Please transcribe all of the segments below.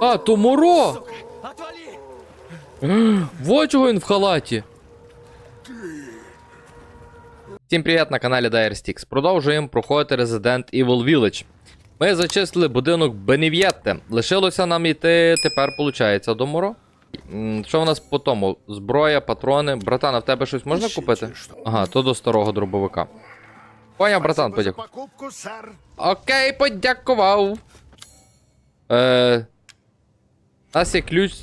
А, то Моро! Вот чого він в халаті. Всім привіт на каналі DireStix. Продовжуємо проходити Resident Evil Village. Ми зачистили будинок Бенів'єтте. Лишилося нам йти тепер, виходить, до Моро. Що в нас по тому? Зброя, патрони. Братан, а в тебе щось можна купити? Ага, то до старого дробовика. Поняв, братан, подякував. Окей, подякував. Е, у нас є ключ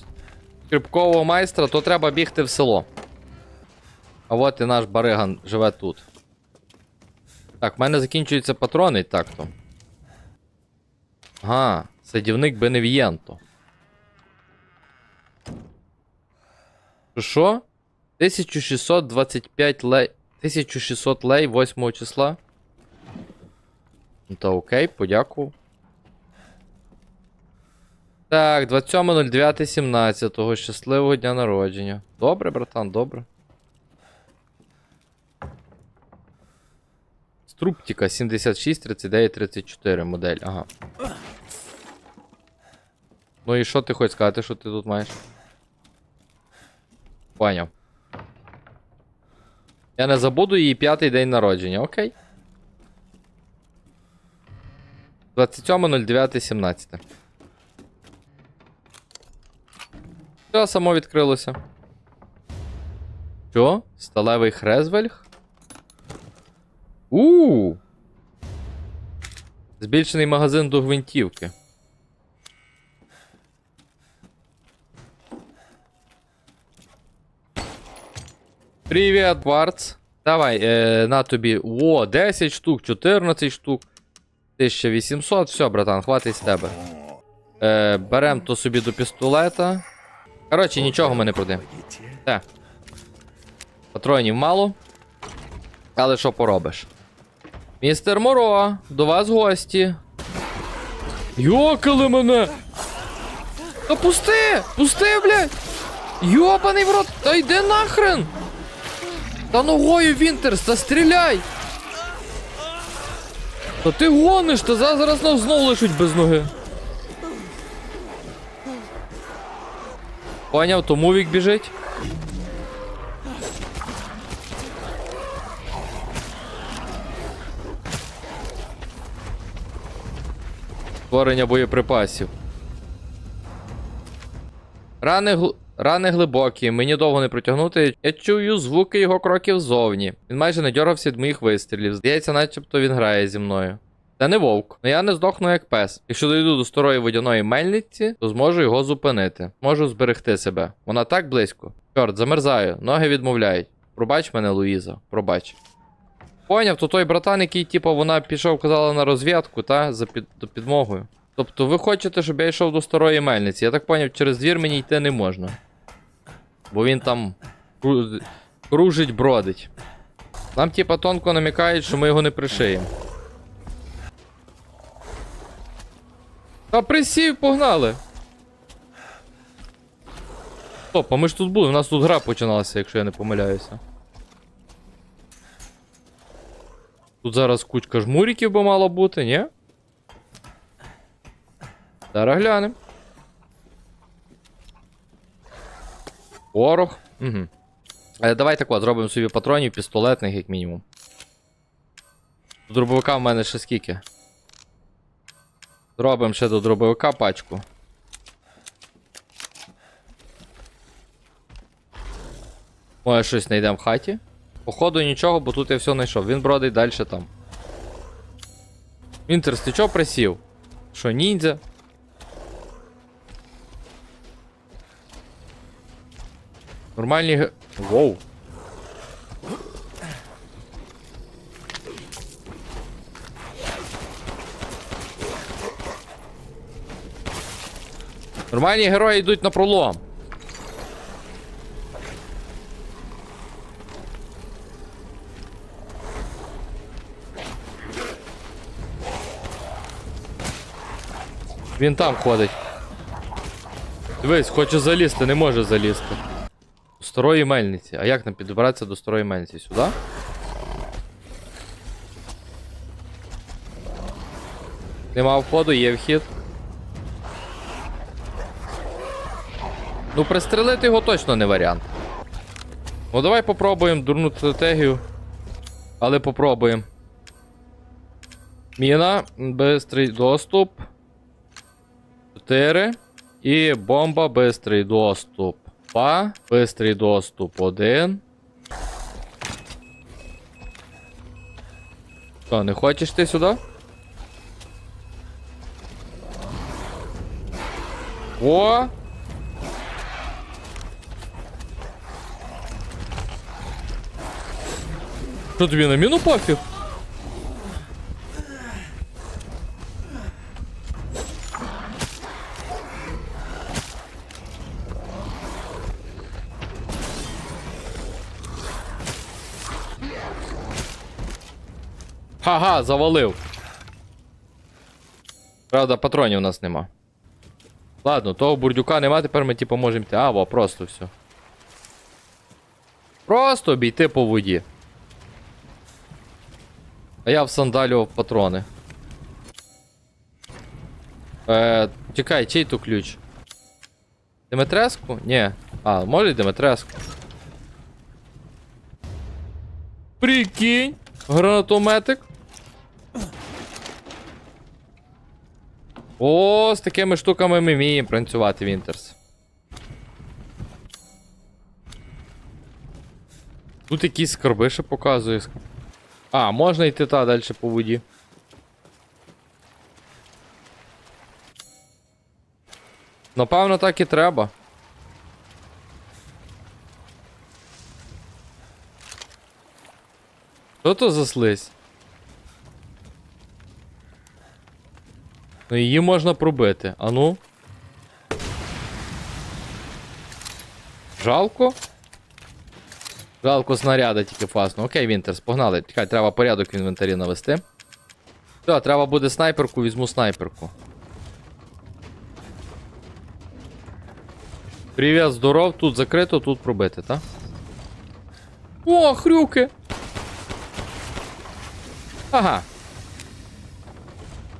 скрипкового майстра, то треба бігти в село. А от і наш бариган живе тут. Так, в мене закінчуються патрони, так то. Ага, садівник Беневієнто. Що? 1625 лей. 1600 лей 8 числа. Ну Та окей, подякував. Так, 27.09.17. Щасливого дня народження. Добре, братан, добре. Струптіка 76 39 34 модель. Ага. Ну і що ти хочеш сказати, що ти тут маєш? Поняв. Я не забуду її п'ятий день народження, окей. 27.09.17. Все, само відкрилося. Що? Сталевий хрезвельг? у Збільшений магазин до гвинтівки. Привіт, Варц. Давай, е, на тобі. О, 10 штук, 14 штук. 1800, все, братан, хватить з тебе. Е, берем то собі до пістолета. Коротше, нічого ми не продаємо. Так. Патронів мало. Але що поробиш? Містер Моро, до вас гості. Йокали мене! Та пусти! Пусти, блядь! Йобаний в рот! Та йди нахрен! Та ногою Вінтерс, та стріляй! Та ти гониш, та зараз нас знову лишуть без ноги. Поняв, то мувік біжить. Створення боєприпасів. Рани, гл... Рани глибокі, мені довго не протягнути. Я чую звуки його кроків ззовні. Він майже не дьорався від моїх вистрілів. Здається, начебто він грає зі мною. Це не вовк, але я не здохну як пес. Якщо дойду до старої водяної мельниці, то зможу його зупинити. Можу зберегти себе. Вона так близько. Чорт, замерзаю, ноги відмовляють. Пробач мене, Луїза, пробач. Поняв, то той братан, який, типу, вона пішов, казала на розвідку, та, за під, до підмогою. Тобто ви хочете, щоб я йшов до старої мельниці. Я так поняв, через двір мені йти не можна. Бо він там кружить, бродить. Нам, типа, тонко намікають, що ми його не пришиємо. Та присів, погнали. Стоп, а ми ж тут були, у нас тут гра починалася, якщо я не помиляюся. Тут зараз кучка жмуриків би мало бути, ні? Зараз глянемо. Порох. Угу. Е, давай так от, зробимо собі патронів пістолетних, як мінімум. Дробовика в мене ще скільки? Зробимо ще до дробовика пачку. Може щось знайдемо в хаті. Походу нічого, бо тут я все знайшов. Він бродить далі там. Вінтерс, ти чого присів? Що, ніндзя? Нормальні. Воу. Нормальні герої йдуть на пролом. Він там ходить. Дивись, хоче залізти, не може залізти. До старої мельниці. А як нам підбиратися до старої мельниці? Сюди? Нема входу, є вхід. Ну, пристрелити його точно не варіант. Ну, давай попробуємо дурну стратегію. Але попробуємо. Міна, бистрий доступ. 4. І бомба, бистрий доступ. 2. Бистрий доступ 1. Що, не хочеш ти сюди? О! Що тобі на міну пофіг? Ха-ха, завалив. Правда, патронів у нас нема. Ладно, того бурдюка нема, тепер ми типу можемо йти. А, во, просто все. Просто обійти по воді. А я всандалював патрони. Е, чекай, чий то ключ? Диметреску? Ні. А, може Диметреску. Прикинь! Гранатометик. О, з такими штуками ми вміємо працювати, Вінтерс. Тут якісь скарби ще показує. А, можна йти та далі по воді. Напевно, так і треба. Що то за слизь? Ну її можна пробити. А ну. Жалко? Жалко снаряда тільки фасно. Окей, Вінтерс, погнали. Чекай, треба порядок в інвентарі навести. Все, треба буде снайперку, візьму снайперку. Привіт, здоров, тут закрито, тут пробити, так? О, хрюки! Ага.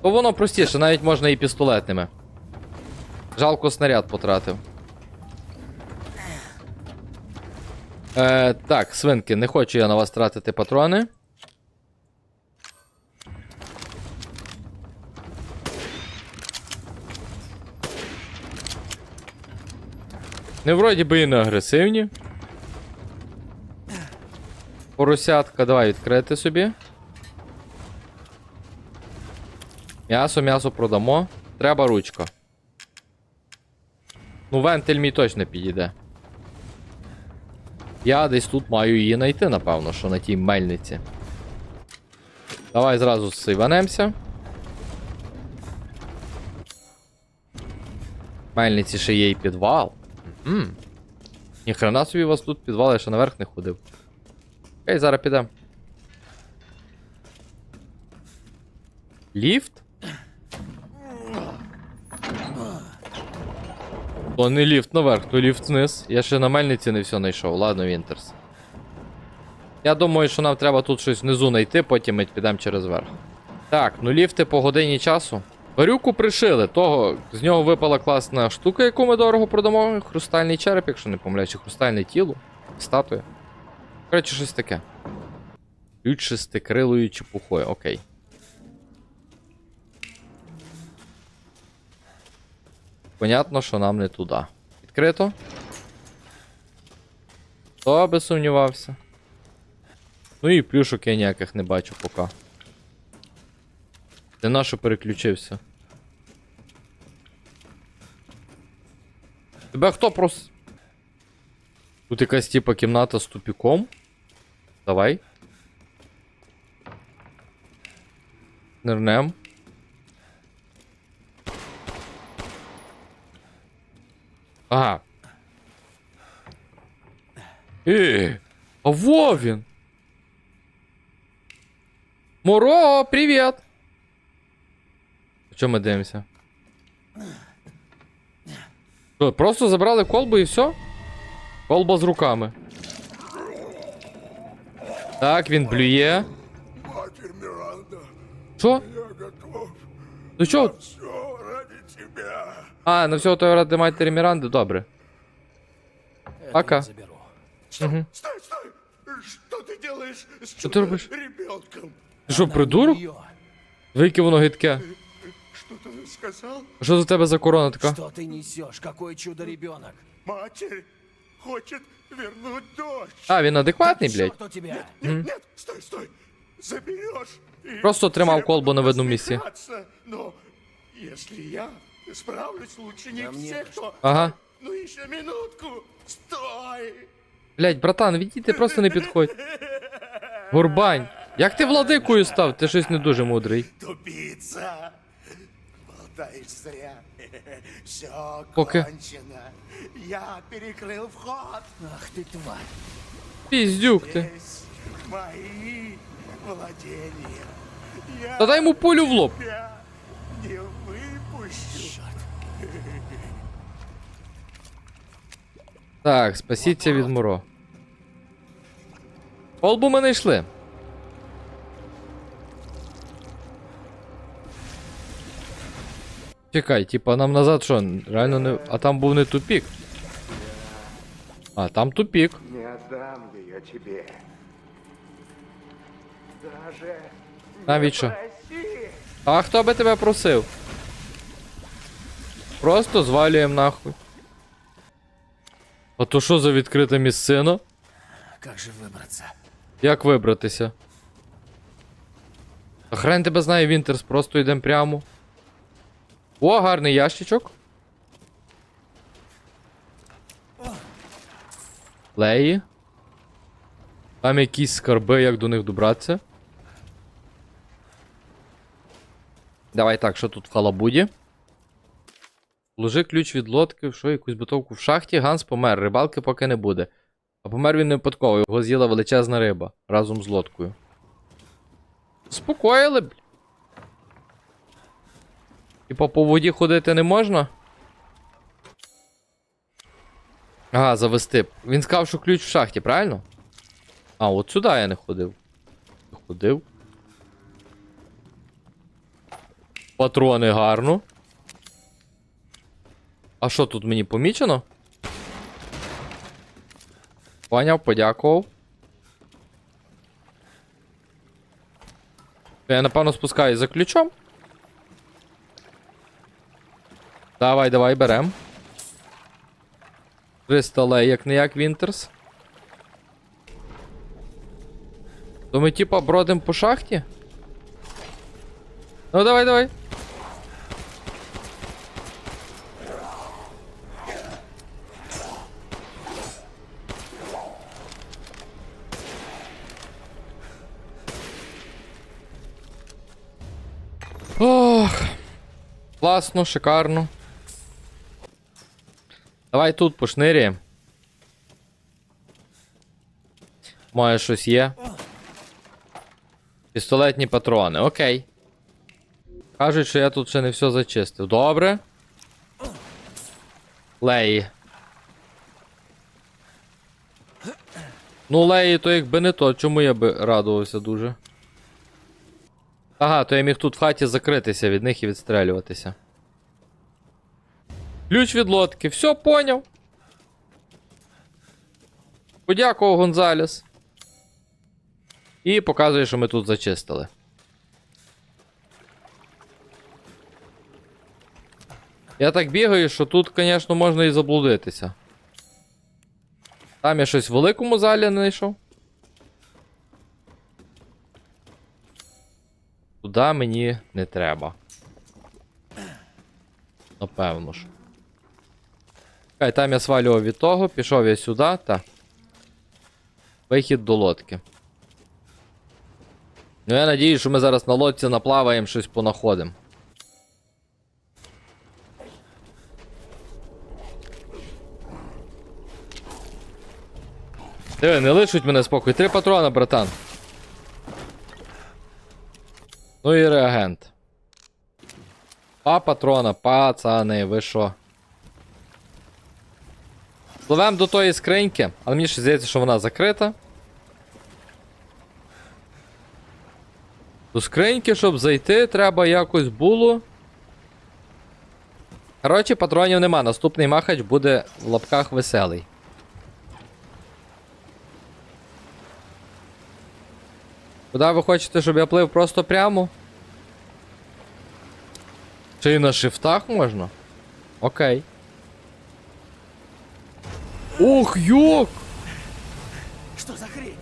То воно простіше, навіть можна і пістолетними. Жалко снаряд потратив. Е, так, свинки, не хочу я на вас тратити патрони. Не вроді би і не агресивні. Поросятка, давай відкрити собі. М'ясо, м'ясо продамо. Треба ручка. Ну, вентиль мій точно підійде. Я десь тут маю її знайти, напевно, що на тій мельниці. Давай зразу сиванемося. Мельниці ще є і підвал. Ммм. Ніхрена собі у вас тут підвал, я ще наверх не ходив. Окей, зараз підемо. Ліфт? То не ліфт наверх, то ліфт вниз. Я ще на мельниці не все знайшов. Ладно, Вінтерс. Я думаю, що нам треба тут щось внизу знайти, потім ми підемо через верх. Так, ну ліфти по годині часу. Парюку пришили, того з нього випала класна штука, яку ми дорого продамо. Хрустальний череп, якщо не помиляюсь, хрустальне тіло, статуя. Коротше, щось таке. Ключ шестикрилою чепухою, окей. Понятно, що нам не туди. Відкрито? Хто би сумнівався? Ну і плюшок я ніяких не бачу поки. Ти на що переключився? Тебе хто прос... Тут якась типа кімната з тупіком. Давай. Нирнем. Ага. Е, а во він. Моро, привіт! Що ми дивимося? Що, просто забрали колбу і все? Колба з руками. Так, він блює. Що? Ну чого? Все ради тебя. А, на всього того ради матері Міранди, добре. Это Пока. я заберу. Стой, Мгм. стой, стой! Что ты делаешь с Что ты робишь? ребенком? Ти що, Она придурок? не её. Вики воно гидке. Что ты сказал? А Що за тебе за корона така? Что ты несешь? Какой чудо-ребенок? Матерь хочет вернуть дочь. А, він адекватний, блядь. Что тебя? Нет, нет, стой, стой! Заберешь! и Просто тримав всем колбу на видному місці. насмехаться. Но если я справлюсь лучше них Да всех, то... Ага. Ну еще минутку! Стой! Блядь, братан, відійди, просто не підходь. Гурбань. Як ти владикою став? Ти щось не дуже мудрий. Тупица! Болтаешь зря. Все Пока. кончено. Я перекрыл вход. Ах ты тварь. Піздюк ти. Здесь мои владения. Я Та дай йому пулю в лоб. тебя не выпущу. Так, спасіться від муро. Колбу ми не йшли. Чекай, типа нам назад що, реально не. А там був не тупік. А, там тупік. Не отдам ее тебе. Даже Навіть що? А хто би тебе просив? Просто звалюємо нахуй. А то що за відкрита місцина? Как же выбраться? Як вибратися? А хрен тебе знає, Вінтерс, просто йдемо прямо. О, гарний ящичок. Леї. Там якісь скарби, як до них добратися. Давай так, що тут в халабуді? Ложи ключ від лодки, що якусь бутовку в шахті. Ганс помер, рибалки поки не буде. А помер він не випадково, його з'їла величезна риба разом з лодкою. Спокоїли, бля. Типа по воді ходити не можна? Ага, завести. Він сказав, що ключ в шахті, правильно? А, от сюди я не ходив. Ходив. Патрони гарно. А що тут мені помічено? Поняв, подякував. Я напевно спускаюсь за ключом. Давай, давай, берем. 300 лей, як не як Вінтерс. То ми типа бродим по шахті? Ну давай, давай. Класно, шикарно. Давай тут пошниряємо. Може щось є. Пістолетні патрони, окей. Кажуть, що я тут ще не все зачистив. Добре. Леї. Ну, леї, то якби не то, чому я би радувався дуже. Ага, то я міг тут в хаті закритися від них і відстрелюватися. Ключ від лодки, все поняв. Подякував Гонзалес. І показує, що ми тут зачистили. Я так бігаю, що тут, звісно, можна і заблудитися. Там я щось в великому залі не знайшов. Туди мені не треба. Напевно ж. Хай там я свалював від того, пішов я сюди, та. Вихід до лодки. Ну я надію, що ми зараз на лодці наплаваємо щось понаходимо. Диви, не лишуть мене спокій. Три патрона, братан. Ну і реагент. Два патрона, пацани, ви що? Пливем до тої скриньки, але мені ще здається, що вона закрита. До скриньки, щоб зайти, треба якось було. Коротше, патронів нема. Наступний махач буде в лапках веселий. Куди ви хочете, щоб я плив просто прямо? Чи на шифтах можна? Окей. Ох, йок! Что за хрень?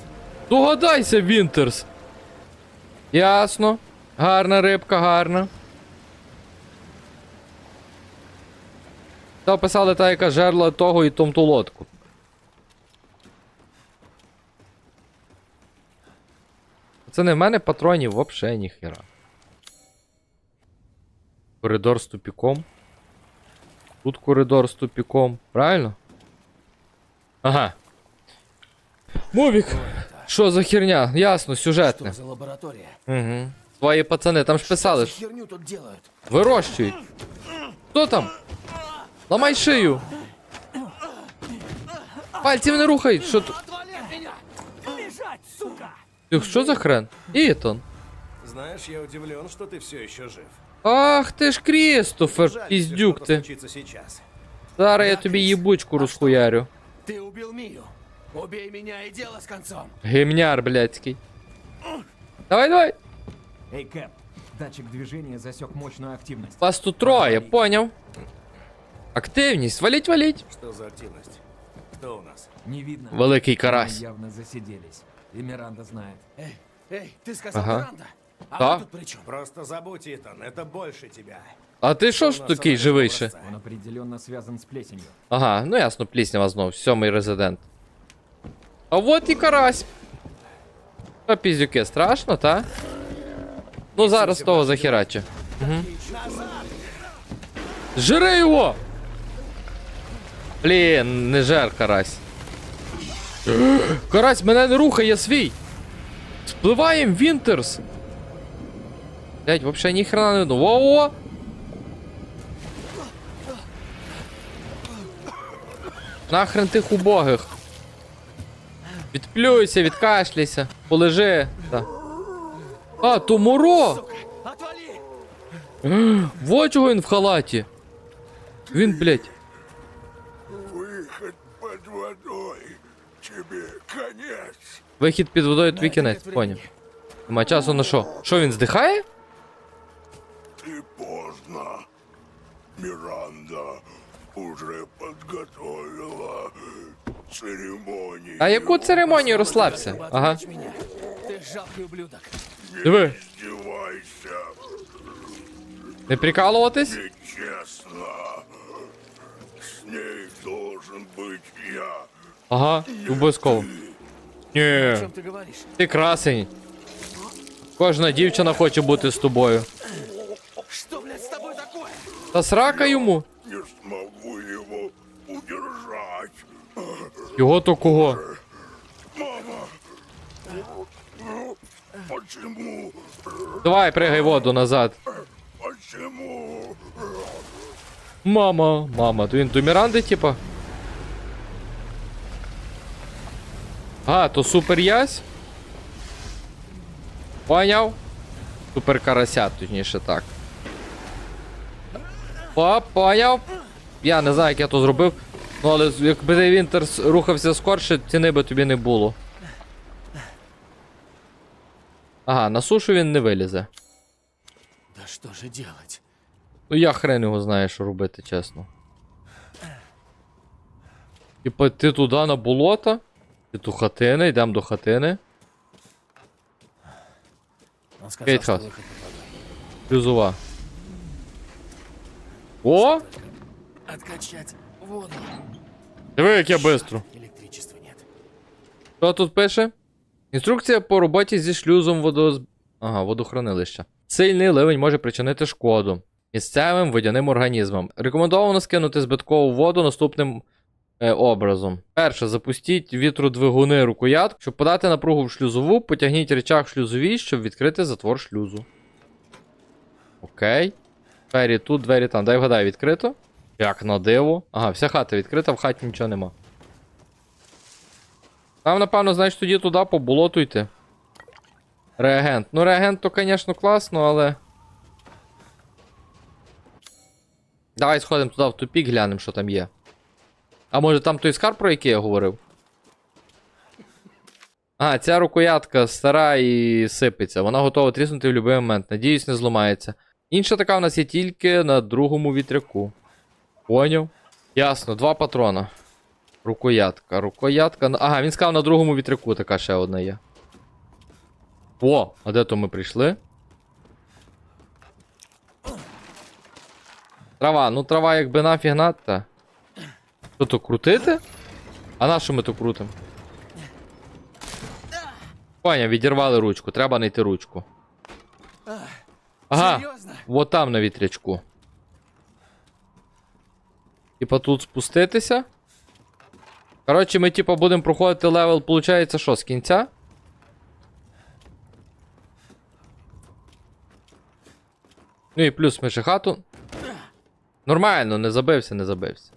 Догадайся, Вінтерс. Ясно. Гарна рибка, гарна. Та описали та, яка жерла того і том ту лодку. Не в мене патронів вообще ніхера. Коридор з тупіком. Тут коридор з тупіком. Правильно? Ага. Мувік! Що за херня? Ясно, сюжетне. За лаборатория? Угу. Твої пацани, там ж писали, що херню тут делают? вирощують. Хто там? Ламай шию. Пальців не рухай. Що тут? Отвали от меня! Бежать, сука! Ти Що за хрен? Ітон. Знаешь, я удивлен, что ты все еще жив. Ах ти ж Крістофер, Жаль, піздюк что-то ти. случится сейчас. Зараз я тобі їбучку розхуярю. Ты убил Мию. Убей меня и дело с концом. Гімняр, блядський. Давай, давай. Эй, Кэп, датчик движения засек мощную активность. Вас тут троє, поняв. Активність, валіть, валіть. Что за активность? Кто у нас? Не видно. Великий Они карась. явно засиделись. И Миранда знает. Эй, эй, ты сказал Ага. Миранда? А Да. вы тут при чем? Просто забудь, Итан, это больше тебя. А ти що У ж нас такий анализ живий ще? образца. Он определенно связан с плесенью. Ага, ну ясно, пліснява знов, сьомий резидент. А от і карась. Та піздюки, страшно, та? Ну зараз того захераче. Угу. Жири його! Блін, не жер карась. Карась мене не рухає свій! Спливаєм Вінтерс! Блять, вообще ніхрена не видно. Во-во! Нахрен тих убогих. Відплюйся, відкашляйся, полежи. Та. А, то Моро! Вот чого він в халаті. Він, блядь. Тебе конец. Вихід під водою твій На это кінець, нет поняв. времени. Нема часу на що? Що він здихає? Ты поздно. Миранда уже подготовила церемонию. А яку церемонію розслабся? Чтобы Ага. отвлечь меня. Ты жалкий ублюдок. Диви, Издевайся. не прикалуватись? Нечестно. С ней должен быть я. Ага, обов'язково. Ні, ти красень. Кожна дівчина хоче бути з тобою. Что, блядь, с тобой такое? Та срака йому. Не смогу его удержать. Його то кого? Почему? Давай, пригай воду назад. Почему? Мама, мама, то він до Міранди, типа? А, то супер ясь? Поняв? Супер карася, точніше так. О, поняв? Я не знаю, як я то зробив. Ну, але якби цей Вінтерс рухався скорше, ціни би тобі не було. Ага, на сушу він не вилізе. Да что же делать? Ну я хрен його знаю, що робити, чесно. Типа ти туди на болото? Ту хатини, йдемо до хатини. Водой. Плюзова. О! Откачать воду. Диви, як я бистро. Що тут пише? Інструкція по роботі зі шлюзом водоз... Ага, водохранилища. Сильний ливень може причинити шкоду місцевим водяним організмам. Рекомендовано скинути збиткову воду наступним образом. Перше, запустіть вітродвигуни рукоятку. Щоб подати напругу в шлюзову, потягніть речах шлюзовій, щоб відкрити затвор шлюзу. Окей. Двері тут, двері там. Дай вгадай, відкрито. Як на диво. Ага, вся хата відкрита, в хаті нічого нема. Нам, напевно, значить, тоді туди по болоту йти. Реагент. Ну, реагент то, звісно, класно, але. Давай сходимо туди в тупік, глянемо, що там є. А може там той скарб, про який я говорив? А, ця рукоятка стара і сипеться. Вона готова тріснути в будь-який момент. Надіюсь, не зламається. Інша така в нас є тільки на другому вітряку. Поняв? Ясно, два патрона. Рукоятка, рукоятка. Ага, він сказав на другому вітряку така ще одна є. О, а де то ми прийшли? Трава, ну трава якби нафіг надта. Що то крутити? А на що ми то крутимо? Поня, відірвали ручку, треба знайти ручку. Ага, вот там на вітрячку. Типа тут спуститися. Коротше, ми типа будемо проходити левел, получається, що, з кінця? Ну і плюс ми ще хату. Нормально, не забився, не забився.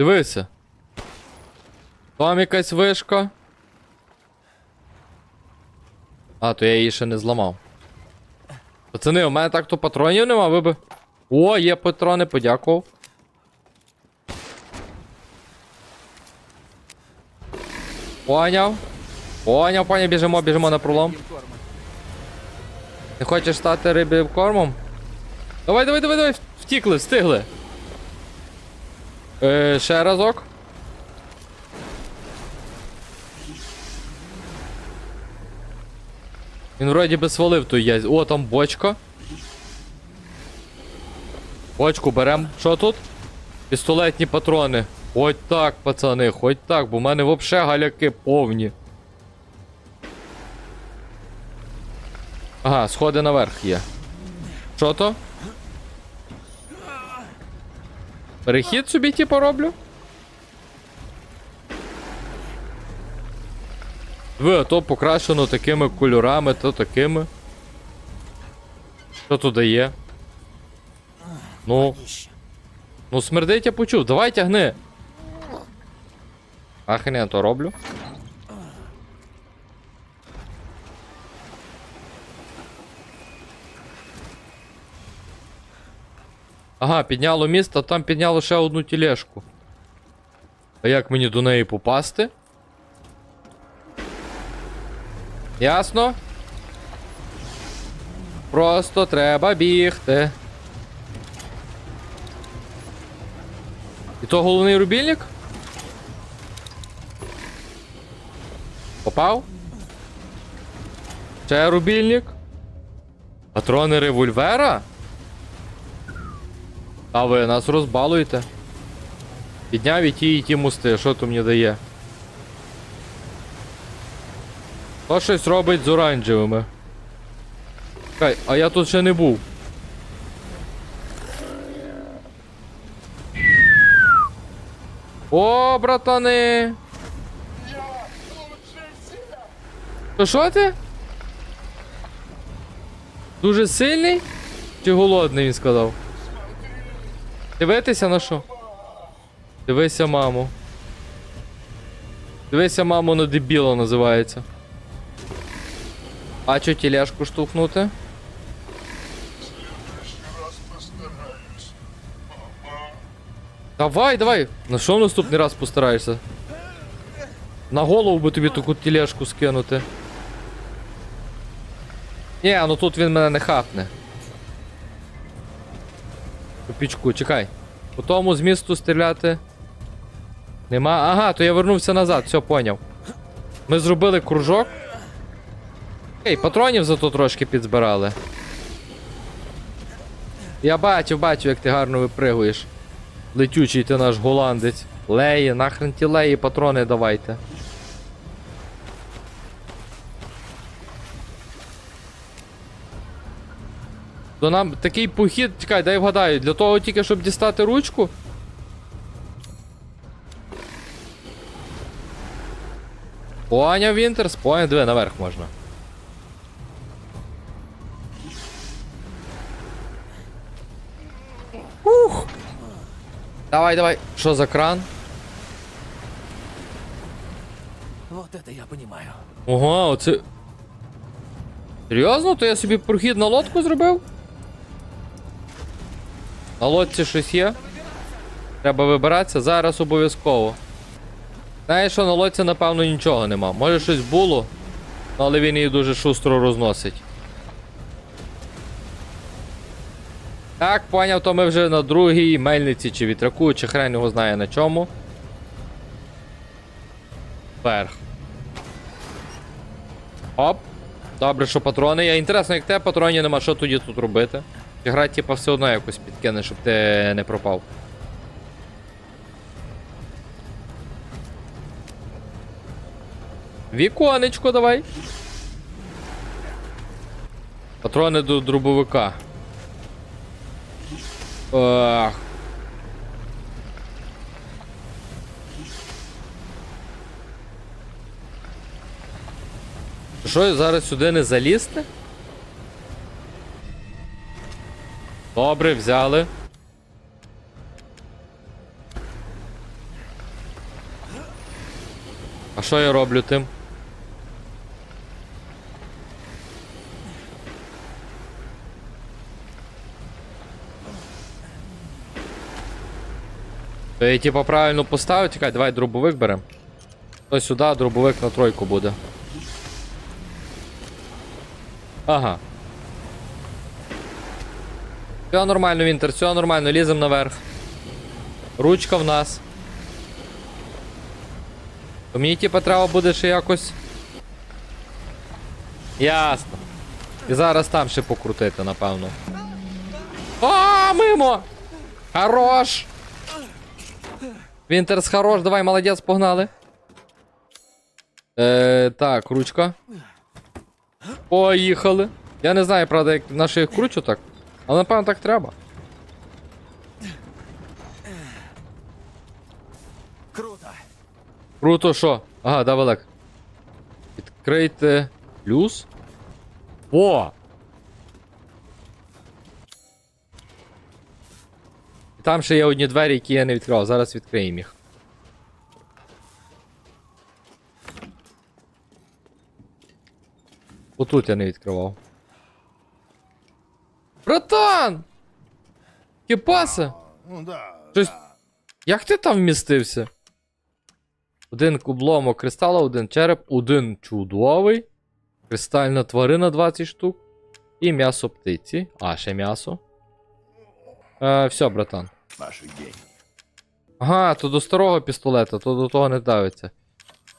Дивися. Там якась вишка. А, то я її ще не зламав. Пацани, у мене так то патронів нема, ви би. О, є патрони, подякував. Поняв. Поняв, поняв, біжимо, біжимо на пролом. Не хочеш стати рибі кормом? Давай, давай, давай, давай, втікли, встигли. Е, ще разок. Він вроді би свалив той яйць. О, там бочка. Бочку берем. Що тут? Пістолетні патрони. Хоть так, пацани, хоть так, бо в мене вообще галяки повні. Ага, сходи наверх є. Що то? Перехід собі типу роблю? Ви, то покрашено такими кольорами, то такими. Що туди є? Ну. Ну, смердить я почув. Давай тягни. Ахне, то роблю. Ага, підняло міст, а там підняло ще одну тележку. А як мені до неї попасти? Ясно? Просто треба бігти. І то головний рубільник? Попав? Ще рубільник? Патрони револьвера? А ви нас розбалуєте. Підняв і ті, і ті мости, що то мені дає? То щось робить з оранжевими. Чекай, а я тут ще не був. О, братани! То що ти? Дуже сильний? Чи голодний, він сказав? Дивитися на що? Дивися, маму. Дивися, мамо, на дебіла називається. А чо тележку штовхнути? Давай, давай. На що в наступний раз постараєшся? На голову би тобі таку тележку скинути. Ні, ну тут він мене не хапне. Копічку, чекай. По тому з місту стріляти. Нема. Ага, то я вернувся назад, все поняв. Ми зробили кружок. Ей, патронів зато трошки підзбирали. Я бачив, бачив, як ти гарно випригуєш. Летючий ти наш голландець. Леї, нахрен ті леї, патрони давайте. То нам такий похід, чекай, дай вгадаю, для того тільки, щоб дістати ручку. Поняв Вінтерс, поняв, диви, наверх можна. Ух! Давай, давай. Що за кран? Вот это я понимаю. Ого, оце. Серйозно? То я собі прохід на лодку зробив? На лодці щось є? Треба вибиратися зараз обов'язково. Знаєш, що на лодці, напевно, нічого нема. Може щось було, але він її дуже шустро розносить. Так, поняв, то ми вже на другій мельниці чи вітряку, чи хрен його знає на чому. Вверх. Оп. Добре, що патрони є. Інтересно, як те патронів нема, що тоді тут робити? Чи гра, типа, все одно якось підкине, щоб ти не пропав. Віконечко давай. Патрони до дробовика. Ах. Що, зараз сюди не залізти? Добре, взяли. А що я роблю тим? То я типа правильно поставив, чекай, давай дробовик берем. То сюди, дробовик на тройку буде. Ага. Все нормально, Вінтер, все нормально, лізем наверх. Ручка в нас. То мені типа треба буде ще якось. Ясно. І зараз там ще покрутити, напевно. А, мимо! Хорош! Вінтерс хорош, давай, молодець, погнали. Е, так, ручка. Поїхали. Я не знаю, правда, як на що їх кручу так. Але напевно так треба. Круто. Круто, що? Ага, да, Олег. Відкрийте плюс. О! Там ще є одні двері, які я не відкривав. Зараз відкриємо їх. Отут я не відкривав. Братан! Кіпаса! Ну да. Щось... Як ти там вмістився? Один кубломок кристала, один череп, один чудовий. Кристальна тварина 20 штук. І м'ясо птиці. А, ще м'ясо. Е, все, братан. Ага, то до старого пістолета, то до того не давиться.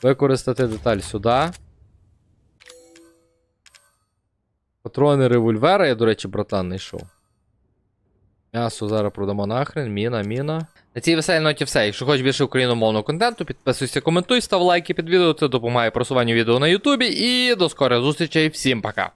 Використати деталь сюди. Патрони револьвера, я, до речі, братан не йшов. М'ясо зараз продамо нахрен, міна, міна. На цій веселій ноті все. Якщо хочеш більше україномовного контенту, підписуйся, коментуй, став лайки під відео, це допомагає просуванню відео на Ютубі. І до скорих зустрічей, всім пока!